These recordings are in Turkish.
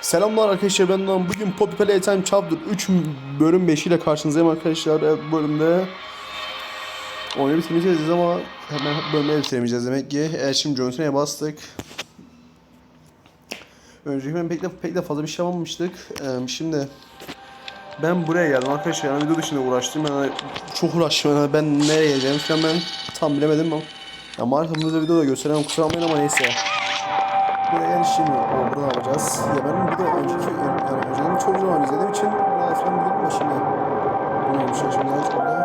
Selamlar arkadaşlar ben Doğan. Bugün Poppy Playtime Chapter 3 bölüm 5 ile karşınızdayım arkadaşlar. Evet, bu bölümde oyunu bitirmeyeceğiz ama hemen bölümleri bitiremeyeceğiz demek ki. Şimdi Johnson'a bastık. Önceki ben pek de, pek de fazla bir şey yapamamıştık. Ee, şimdi ben buraya geldim arkadaşlar. Yani video dışında uğraştım. Yani çok uğraştım. Yani ben nereye geleceğim falan ben tam bilemedim ama. Ya maalesef bunu da videoda gösteremem kusura bakmayın ama neyse. Buraya şimdi o ne yapacağız? Ya ben bir de önceki yani önceden çok zaman izlediğim için biraz falan bilirim de şimdi. Bu neymiş ya şimdi burada.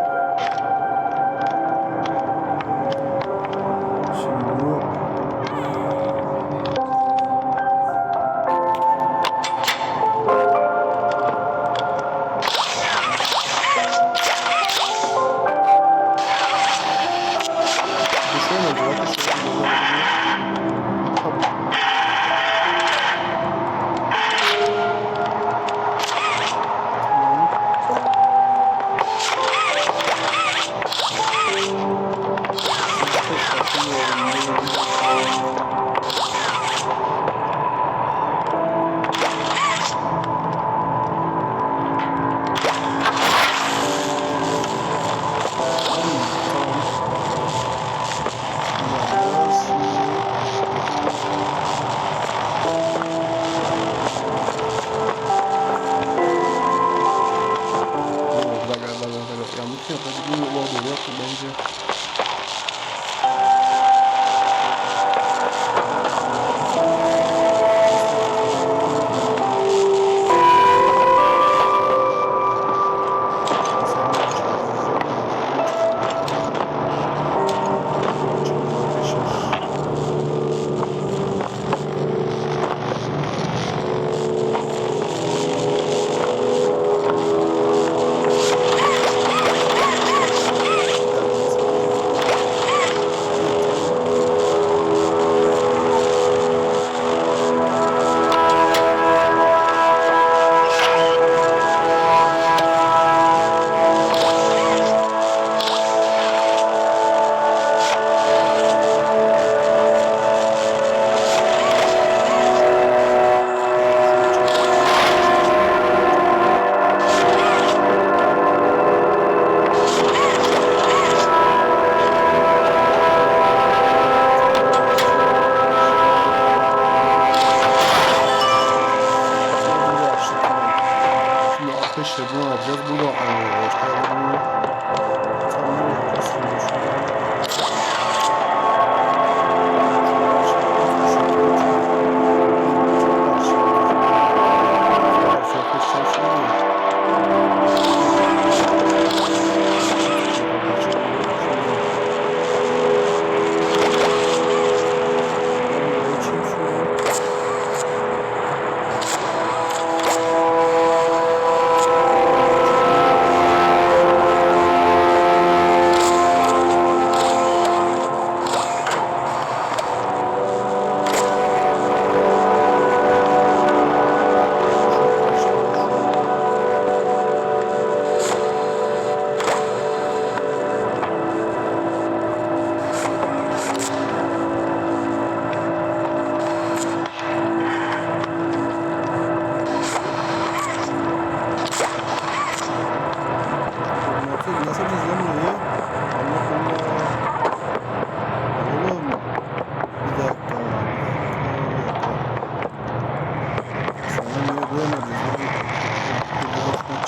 Bu yola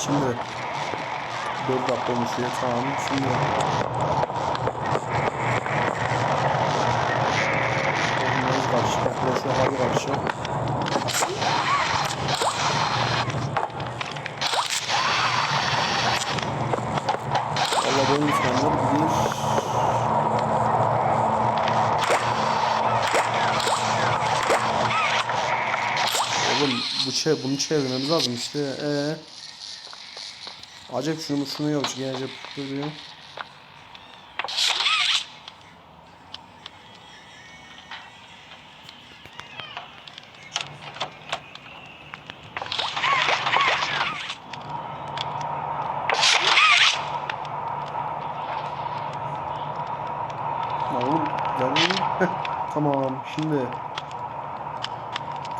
Şimdi 4 dakika olmuş ya tamam şimdi. Oyunlarımız karşı Arkadaşlar hadi karşı. Valla benim insanlar bilir Oğlum bu şey bunu çevirmemiz lazım işte. Ee. Acep şunu şunu yok gene acep duruyor. Oğlum Heh, tamam şimdi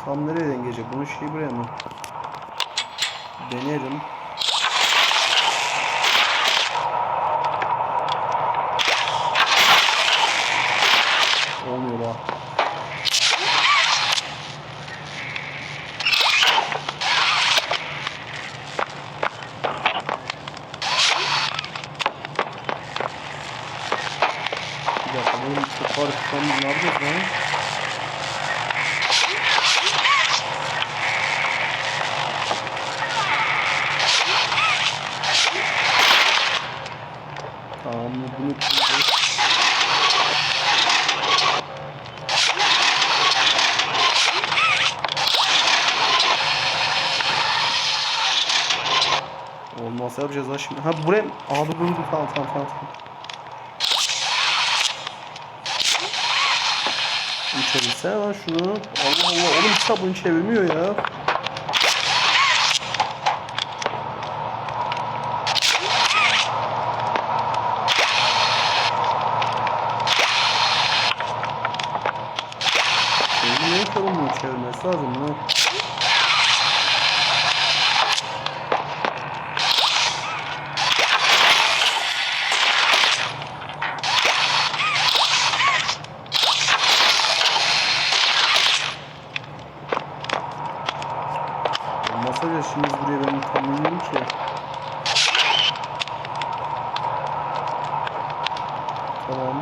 Tam nereden gelecek? Bunun şeyi buraya mı? Deneyelim. Olmuyor bak. Bir dakika benim çok var. Şu an ne yapacağız lan? Tamam bunu. Olmazsa yapacağız lan şimdi. Ha buraya... Aa dur dur dur tamam tamam tamam. Çevirsene lan şunu. Allah Allah oğlum kitap bunu çevirmiyor ya. Çevirmiyor ki oğlum bunu çevirmesi lazım bunu. Olmasa ya şimdi biz buraya ben tam bilmiyorum ki. Tamam.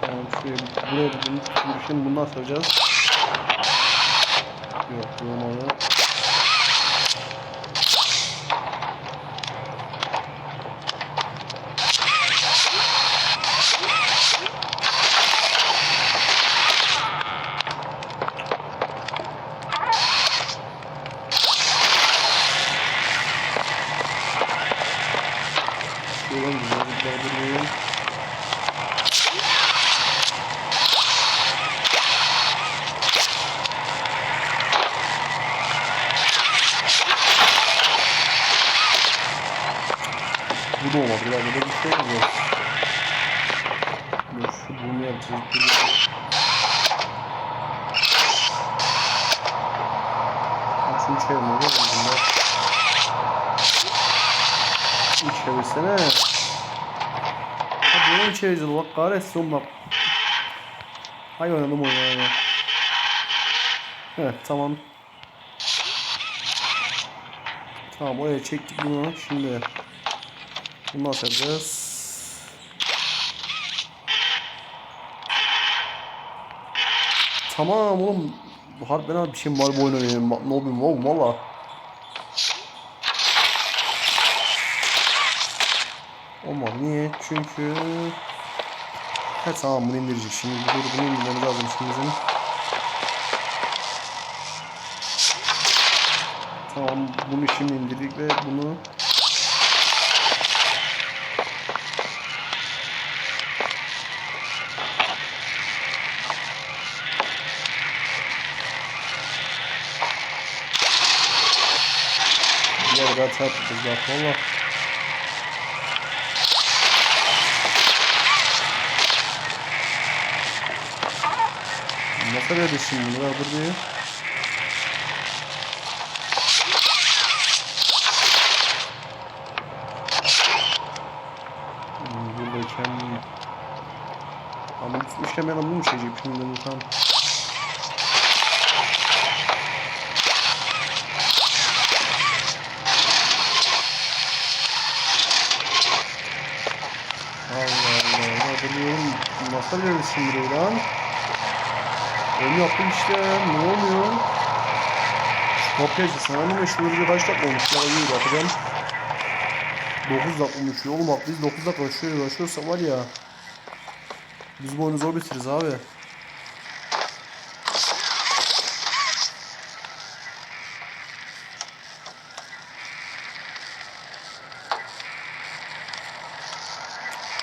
Tamam şuraya bir- buraya bir bunu şimdi bundan soracağız. Yok bulamadı. Şuradan güzel bir durayım. Bu da olmadı. Ya burada bir şey yok. Dur şu bunu yapacağız. Dur. Bak şunu çevirme. Bak bunda. Şunu çevirsene. Ha bunu mu kahretsin bak. Hay oynadım oyunu yani. Evet tamam. Tamam oraya çektik bunu. Şimdi bunu atacağız. Tamam oğlum. Harbiden abi bir şey var bu. Bak, Ne yapayım oğlum valla. Olmaz. Niye? Çünkü... Ha tamam bunu indirecek. Şimdi dur bunu indirmemiz lazım şimdi bizim. Tamam bunu şimdi indirdik ve bunu Diğer daha çarpacağız bak bunu? Ver dur bir. Hmm, Buradayken... Ama tutmuşken ben bunu mu çekeceğim şimdi bunu tam. Allah Allah hatırlıyorum. Nasıl şimdi burayı lan? Onu yaptık işte. Ne oluyor? Şu kapıyı sana ne meşhur bir kaç dakika olmuş? Ya iyi bakacağım. 9 dakika olmuş. Oğlum bak biz 9 dakika şöyle uğraşıyorsak var ya. Biz bu oyunu zor bitiririz abi.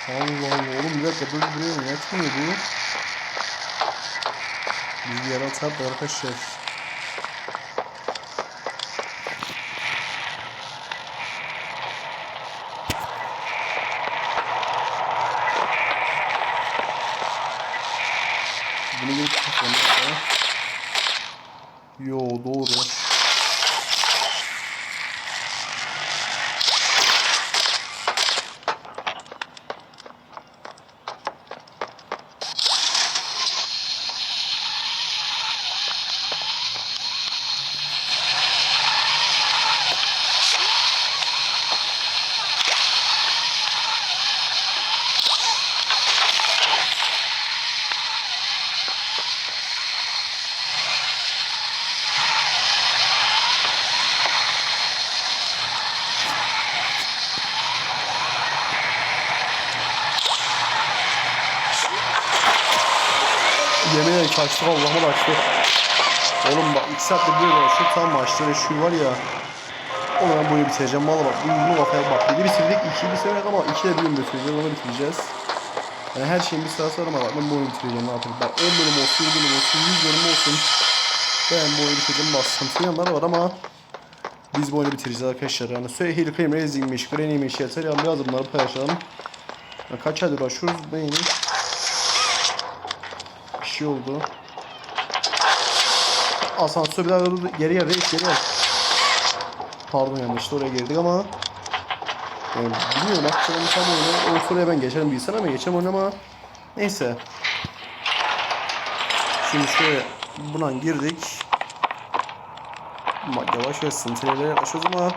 Allah Allah oğlum bir dakika dur buraya yetmiyor bu. Biz bir yere atar da arkadaşlar. Bunu bir kapatalım. Yo doğru. Kaçtı Allah'ıma da açtı. Oğlum bak 2 saatte bir yere şu tam maçta ve şu var ya. Onu ben bunu bitireceğim. Valla bak bunu, kafaya bak. Biri bitirdik, ikiyi bitirmedik ama iki de birini bitireceğiz. Onu bitireceğiz. Yani her şeyin bir sırası var ama bak ben bunu bitireceğim. Ne yapayım? Bak 10 bölüm olsun, 100 bölüm olsun, 100 bölüm olsun. Ben bu oyunu bitireceğim. Bak sıkıntı yanları var ama biz bu oyunu bitireceğiz arkadaşlar. Yani Süheyl Kıyım Racing'miş, Granny'miş, yeter. Yani biraz bunları paylaşalım. Ya kaç aydır uğraşıyoruz neymiş? Şey oldu. Asansör bir daha. Geri gel reis geri gel. Pardon yanlışlıkla oraya girdik ama yani bilmiyorum hakikaten tam oyunu o soruya ben geçerim bilsen ama oyunu ama neyse. Şimdi şöyle buna girdik. Ama yavaş yavaş sıntıralara yaklaşıyoruz ama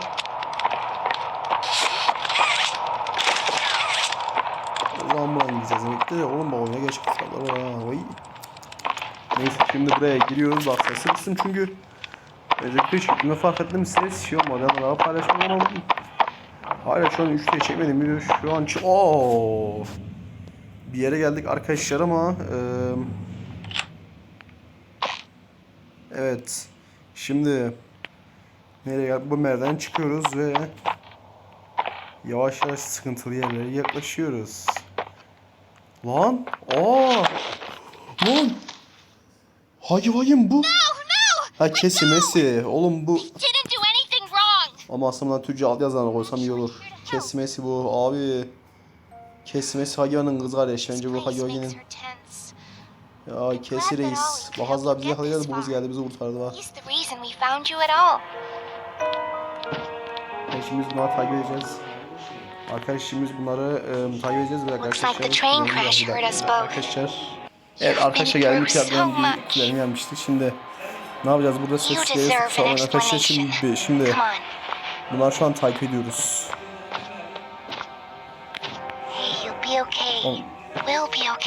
O zaman buradan gideceğiz demekti de oğlum bu oyuna kaldılar ha vay. Neyse şimdi buraya giriyoruz bak sesi kısın çünkü Özellikle çektiğimde fark ettim ses şey olmadı ama daha paylaşmam Hala şu an 3'te çekmedim. Video şu an Oo. Bir yere geldik arkadaşlar ama eee, Evet. Şimdi Nereye geldik? Bu merdiven çıkıyoruz ve Yavaş yavaş sıkıntılı yerlere yaklaşıyoruz. Lan! Aa! Lan Hayır hayır bu Ha kesimesi. Oğlum bu ama aslında Türkçe alt yazılarına koysam iyi olur. Kesimesi bu abi. Kesimesi Hagia'nın kız kardeşi. Bence bu Hagia'nın. Ya kesi reis. Bak az daha bizi yakalayacaktı bu kız geldi bizi kurtardı bak. Biz bunları takip edeceğiz. Biz bunları e, takip edeceğiz. Like arkadaşlar. Arkadaşlar. Evet arkadaşlar geldik bir much. kutularını gelmiştik. Şimdi ne yapacağız burada You ses deserve gelirse an kusura bakmayın arkadaşlar. Şimdi, şimdi bunlar şu an takip ediyoruz.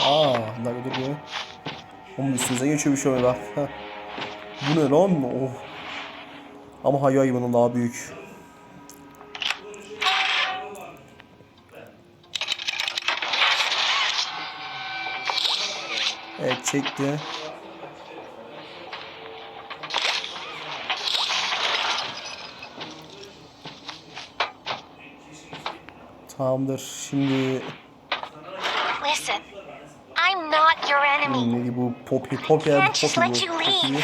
Aa, dakika dur ya. Oğlum üstümüze geçiyor bir şey öyle. Bu ne lan? Oh. Ama hayay bunun daha büyük. Çekti. Tamamdır. Şimdi Listen, I'm not your enemy. neydi bu Poppy Poppy Can't just Poppy let you Poppy. leave.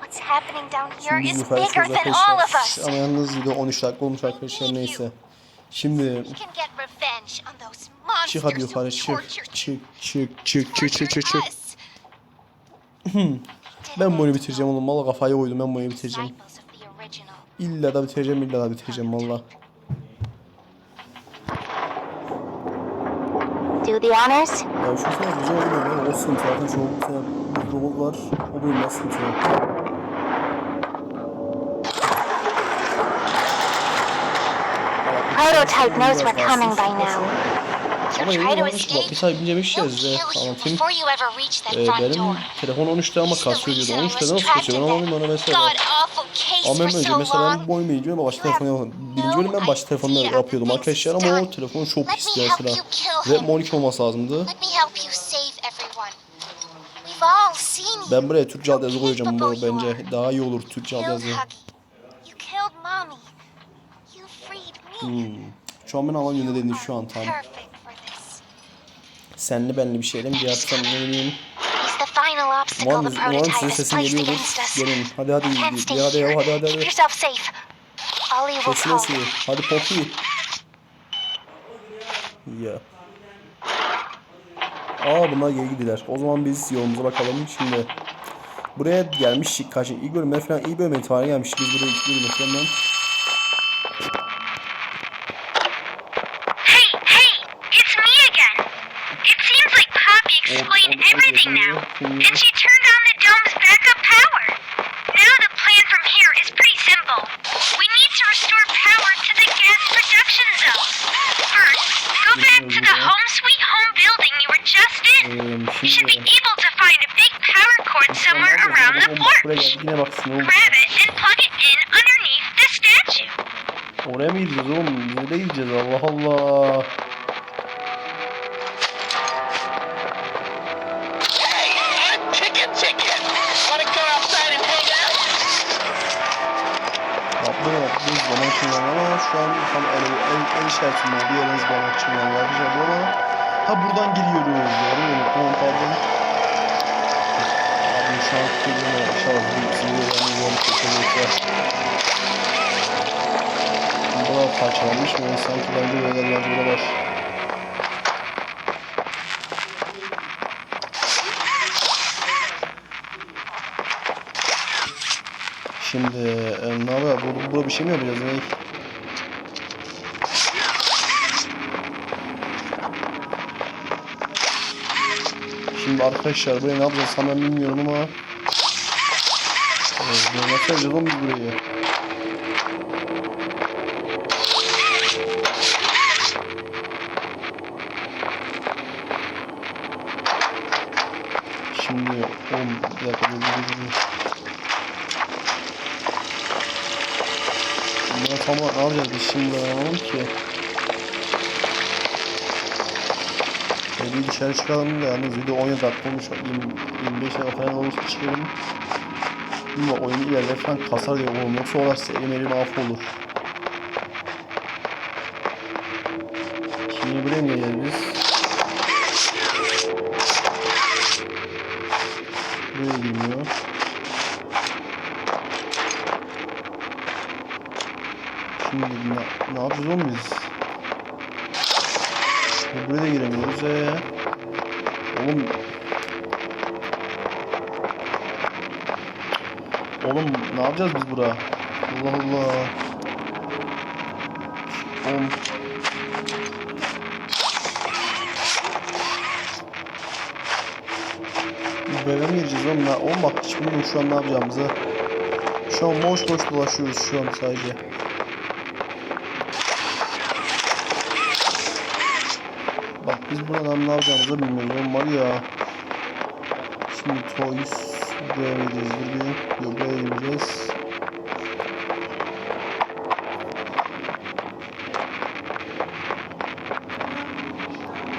What's happening down here Şimdi is bigger than all of arkadaşlar. us. Ama yalnız video 13 dakika olmuş arkadaşlar neyse. Şimdi can get revenge on those çık hadi yukarı çık. Çık çık çık çık çık çık çık. us. Ben bu oyunu bitireceğim oğlum. Valla kafayı koydum ben bu oyunu bitireceğim. İlla da bitireceğim illa da bitireceğim valla. Do the honors? Ya şu sana güzel oynuyor ya. O sıkıntı zaten şu bir bir robot var. O bölüm nasıl sıkıntı yok. Prototype knows we're coming by now. Ama to yanlış bak. Bir de. kill you Anlatayım. Ee, benim telefon 13'te ama kasıyor diyordu. reason I 13'te was nasıl kasıyor? Ben in anlamayayım bana mesela. Ama ben önce mesela ben bu oyunu birinci başka telefonu yapıyordum. Birinci bölüm ben başka telefonla yapıyordum arkadaşlar ama o telefon çok pisti mesela. Redmi 12 olması lazımdı. Ben buraya Türkçe altyazı koyacağım bu bence. Daha iyi olur Türkçe freed me. Hmm. Şu an ben anlamıyorum ne dediğini şu an tam. Senli benli bir şeyle mi yapsam ne bileyim. Umarım, umarım sizin sesin geliyordur. Gelin. Hadi hadi. Hadi hadi hadi hadi. Hadi. yourself safe. Ollie will Sesi call nasıl? you. Hadi Poppy. Ya. Aa bunlar geri gidiler. O zaman biz yolumuza bakalım. Şimdi buraya gelmiştik. Kaç ilk bölümde falan iyi bölüme itibaren gelmiştik. Biz buraya ilk bölümde falan. Kullanıyor ama şu an tam el, el, el işaretinde oldu. Yeriniz bağlamak için yani yapacağım ama ha buradan giriyoruz. Doğru mu? Tamam pardon. Abi şu an kırdım inşallah bir sinirlerini yolunu çekiyorsa. Burada parçalanmış mı? Sanki bence burada var. Şimdi burada bir şey mi yapacağız? Ne? Şimdi arkadaşlar buraya ne yapacağız tam ben bilmiyorum ama Evet, nasıl yapacağız oğlum biz burayı? Şimdi oğlum bir dakika Bunları tam biz şimdi anlamadım ki. Şöyle bir dışarı çıkalım da yalnız video 17 dakika olmuş. 20, 25 dakika falan olmuş çıkalım. Ama oyun ileride falan kasar diyor oğlum. Yoksa orası elim elim af olur. Şimdi buraya mı geleceğiz biz? Buraya girmiyor. Şimdi ne, ne yapacağız oğlum biz? Buraya da giremiyoruz ee. Oğlum Oğlum ne yapacağız biz bura? Allah Allah. Oğlum. Böyle mi gireceğiz oğlum? Oğlum bak hiç bilmiyorum şu an ne yapacağımızı. Şu an boş boş dolaşıyoruz şu an sadece. Bak biz buradan ne yapacağımızı bilmiyorum var ya. Şimdi toys buraya gideceğiz bir. Yok buraya gideceğiz.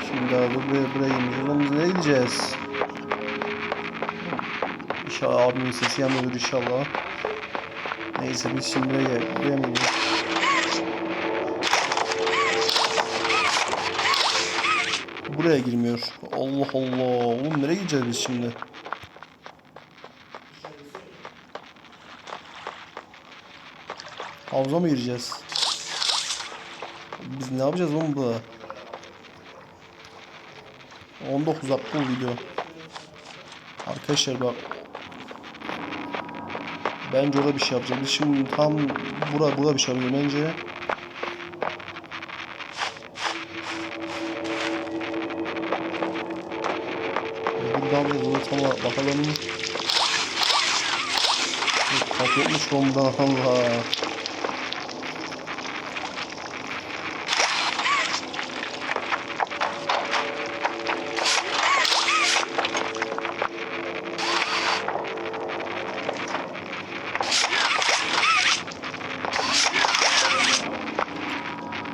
Şimdi abi buraya, buraya gideceğiz. Oğlum biz nereye gideceğiz? İnşallah abimin sesi yanmıyordur inşallah. Neyse biz şimdi buraya, buraya mı gideceğiz? Buraya girmiyor. Allah Allah. Oğlum nereye gideceğiz biz şimdi? Havuza mı gireceğiz? Biz ne yapacağız oğlum burada? 19 dakika video. Arkadaşlar bak. Bence orada bir şey yapacağız. Biz şimdi tam burada burada bir şey yapıyoruz bence. Tam olarak bakalım. Kapı yokmuş bombadan Allah.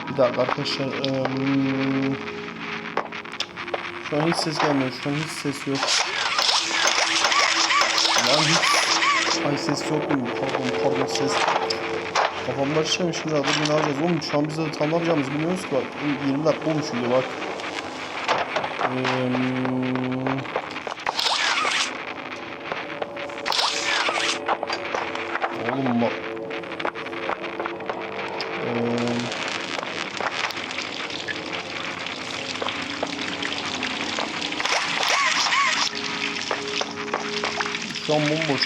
Bir dakika arkadaşlar. eee, şu an hiç ses gelmiyor. Şu an hiç ses yok. Lan hiç... Ay ses yok mu? Pardon pardon ses. Kafam karışıyor şimdi adamı ne yapacağız oğlum? Şu an biz de tam ne yapacağımızı bilmiyoruz ki bak. 20 dakika olmuş şimdi bak. Hmm. Oğlum bak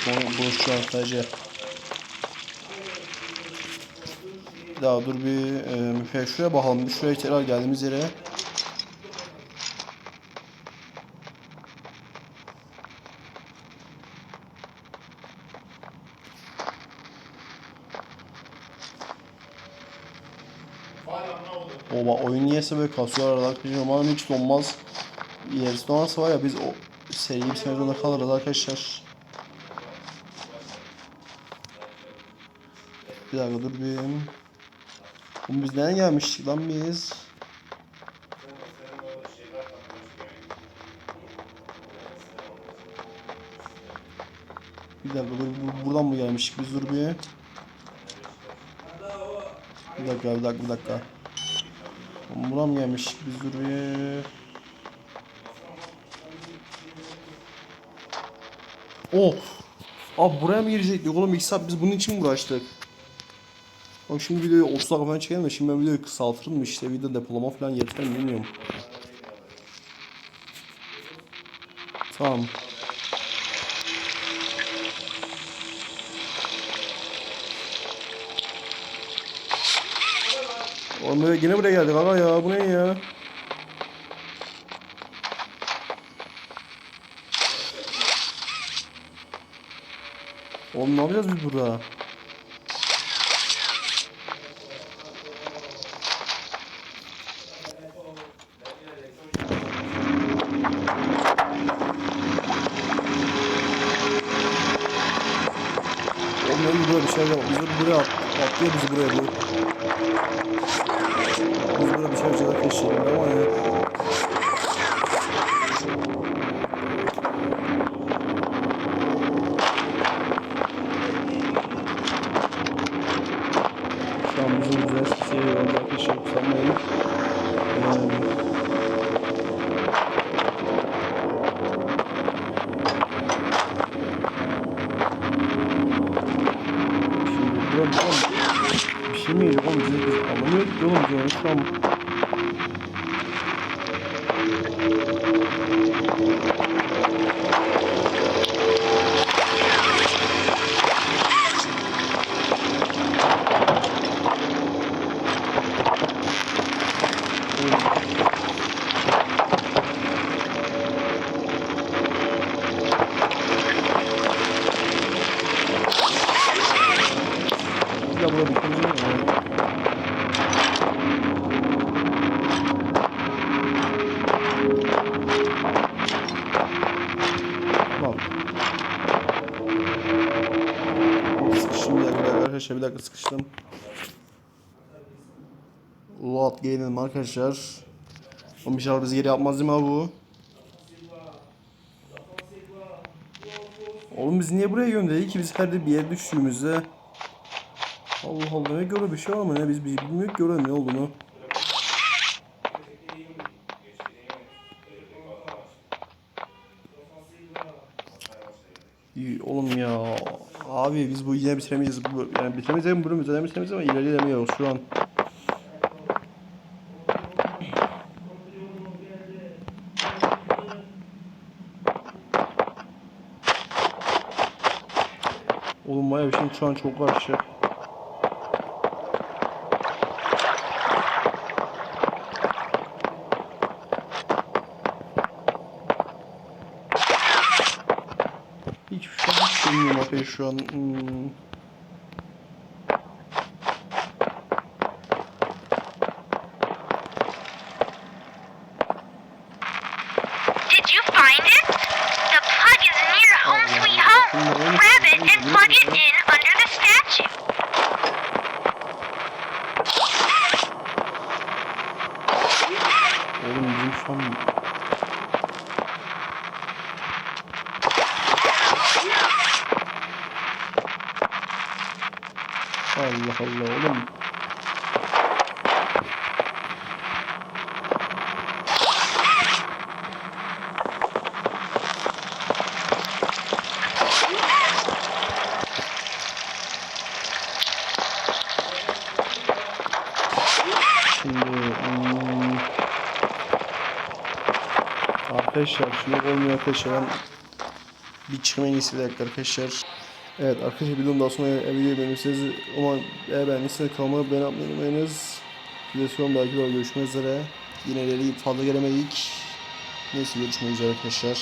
Şu an bomboş boş şu an sadece. Bir daha dur bir e, müfe şuraya bakalım. Bir şuraya tekrar geldiğimiz yere. Oba oyun niyeyse böyle kasıyor arada arkadaşlar. Umarım hiç donmaz. İlerisi donarsa var ya biz o seriyi bitirmek zorunda kalırız arkadaşlar. Bir dakika dur bir. Oğlum biz nereye gelmiştik lan biz? Bir dakika dur bu- buradan mı gelmiştik biz dur bir. Bir dakika bir dakika bir dakika. Oğlum Buradan mı gelmiştik biz dur bir. Of. Abi buraya mı girecektik oğlum saat biz bunun için mi uğraştık? Bak şimdi videoyu 30 dakika falan çekelim de şimdi ben videoyu kısaltırım mı işte video depolama falan yeter mi bilmiyorum. Tamam. Oğlum yine buraya geldik aga ya bu ne ya? Oğlum ne yapacağız biz burada? Bizim güzel şey oldu arkadaşlar sanmayın. Ee, Sıkıştım bir dakika arkadaşlar bir dakika sıkıştım. Load gelelim arkadaşlar. Oğlum inşallah bizi geri yapmaz değil mi abi bu? Oğlum biz niye buraya gönderdik ki biz her bir yere düştüğümüzde? Allah Allah ne göre bir şey var mı ne biz bilmiyoruz orada ne olduğunu. İyi, Oğlum ya abi biz bu yine bitiremeyeceğiz. Bu, yani bitiremeyeceğiz bu bölümü zaten bitiremeyeceğiz ama ilerleyemiyoruz şu an. Oğlum bayağı bir şey şu an çok karışık. Hiçbir şey hiç bilmiyorum abi şu an. Hmm. Allah Allah oğlum. Hmm, arkadaşlar şunu olmuyor arkadaşlar. Ben bir çıkma en iyisi bir dakika arkadaşlar. Evet arkadaşlar videonun daha sonra eğer videoyu beğenirseniz ama eğer beğendiyseniz kanalıma abone olmayı unutmayınız. Son belki de görüşmek üzere. Yine ileri fazla gelemedik. Neyse görüşmek üzere arkadaşlar.